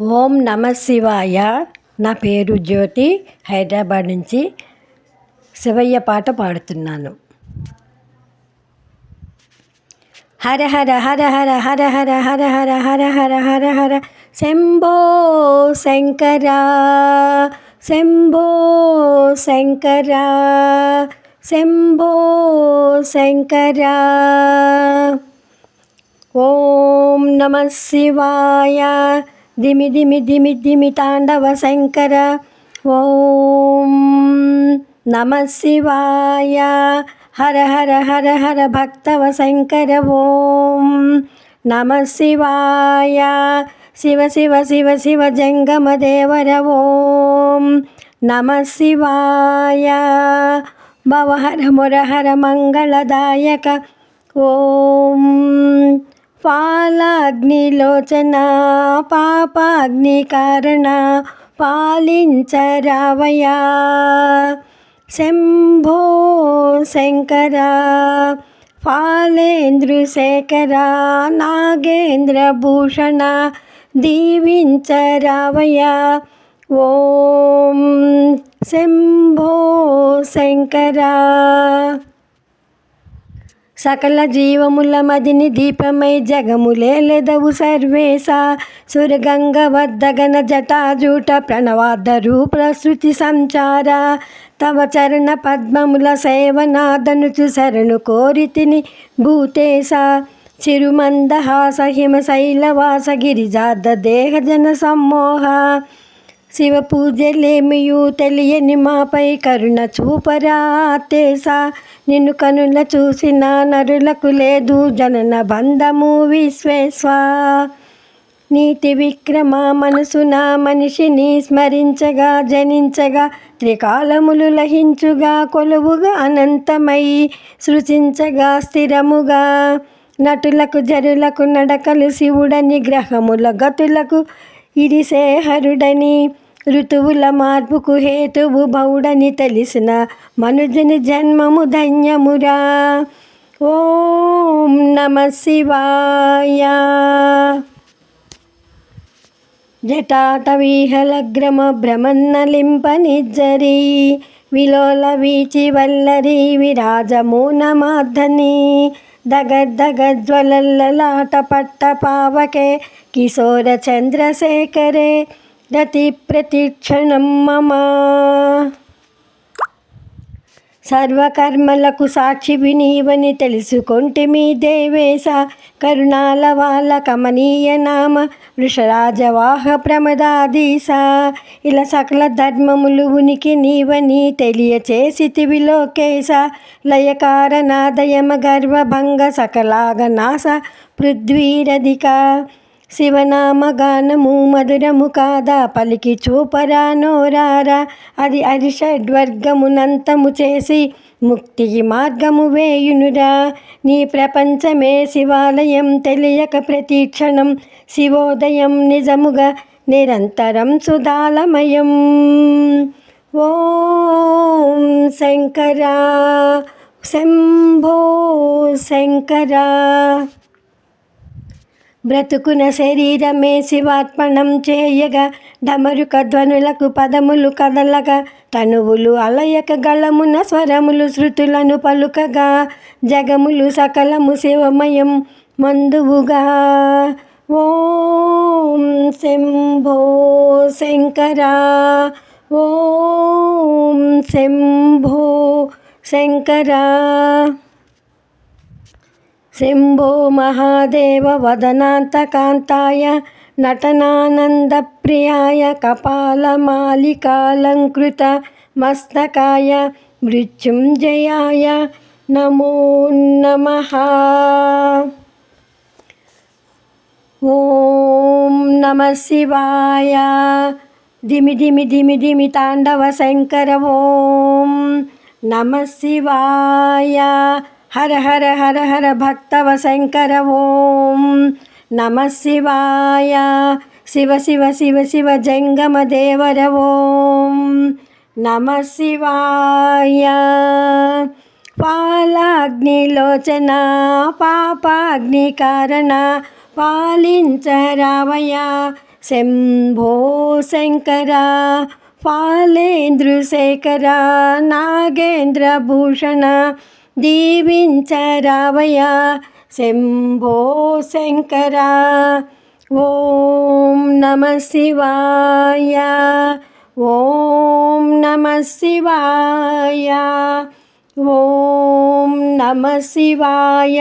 ఓం నమ శివాయ నా పేరు జ్యోతి హైదరాబాద్ నుంచి శివయ్య పాట పాడుతున్నాను హర హర హర హర హర హర హర హర హర హర హర హర శంభో శంకర శంభో శంకర శంభో శంకర ఓం నమ శివాయ దిమి దిమి దిమి దిమి తాండవ శంకర. ఓం నమ శివాయ. హర హర హర హర భక్తవ శంకర. ఓం నమ శివాయ. శివ శివ శివ శివ జంగమ దేవర. ఓం నమ శివాయ. భవహర మురహర మంగళదాయక. ఓం పాలాగ్నిలోచన పాపాగ్ని కారణ పాలించరావయా శంభో శంకర ఫాలేంద్రుశేఖర నాగేంద్రభూషణ దీవించరావయా ఓం శంభో శంకర. సకల జీవముల మదిని దీపమై జగములేలెదవు సర్వేశ. సురగంగ వద్దగన జటాజూట ప్రణవాదరు ప్రసృతి సంచార. తవ చరణ పద్మముల సేవనాదనుచు శరణు కోరితిని భూతేశ. చిరుమందహాస హిమ శైలవాస గిరిజాద దేహజన సమ్మోహ. శివ పూజలేమియు తెలియని మాపై కరుణ చూపరా తేసా నిన్ను కనుల చూసిన నరులకు లేదు జనన బంధము విశ్వేశ్వ. నీతి విక్రమ మనసున మనిషిని స్మరించగా జనించగా త్రికాలములు లహించుగా కొలువుగా అనంతమై సృజించగా స్థిరముగా. నటులకు జరులకు నడకలు శివుడని గ్రహముల గతులకు ఇరిసేహరుడని ఋతువుల మార్పుకు హేతువు బౌడని తెలిసిన మనుజుని జన్మము ధన్యమురా. ఓం నమ శివాయ. జటాటవీహలగ్రమ భ్రమన్నలింపనిజ్జరి విలోల వీచి వల్లరి విరాజమూనమార్ధని దగద్దగజ్వలల్లలాట పట్ట పావకే కిశోర చంద్రశేఖరే రతి ప్రతిక్షణం మమ. సర్వకర్మలకు సాక్షి వినీవని తెలుసుకొంటి మీ దేవేశ కరుణాల వాళ్ళ కమనీయ నామ. వృషరాజవాహ ప్రమదాదీస ఇలా సకల ధర్మములు ఉనికి నీవని తెలియచేసితివి లోకేశ. లయకారనాదయమ గర్వభంగ సకలాగనాస పృథ్వీరధిక. శివనామగానము మధురము కాదా? పలికి చూపరా నోరారా? అది అరిషడ్వర్గమునంతము చేసి ముక్తికి మార్గము వేయునురా. నీ ప్రపంచమే శివాలయం తెలియక ప్రతీక్షణం శివోదయం నిజముగా నిరంతరం సుధాలమయం. ఓం శంకరా శంభో శంకరా. బ్రతుకున శరీరమే శివార్పణం చేయగా డమరుక ధ్వనులకు పదములు కదలగా తనువులు అలయక గళమున స్వరములు శృతులను పలుకగా జగములు సకలము శివమయం మందువుగా. ఓం శంభో శంకర ఓం శంభో శంకర. శంభో మహాదేవ వదనాంతకాంతాయ నటనానందప్రియాయ కపాలమాలికాలంకృత మస్తకాయ మృత్యుంజయాయ నమో నమ. ఓం నమ శివాయ. దిమి దిమి దిమి దిమి తాండవ శంకర ఓం నమ శివాయ. హర హర హర హర భక్తవ శంకర ఓం నమ శివాయ. శివ శివ శివ శివ జంగమ దేవర ఓం నమ శివాయ. పాలాగ్నిలోచన పాపాగ్ని కారణ పాలించరావయ శంభో శంకర ఫాలేంద్రుశేఖర నాగేంద్రభూషణ దీవించరావయ శంభో శంకరా ఓం నమ శివాయ ఓం నమ శివాయ ఓం నమ శివాయ.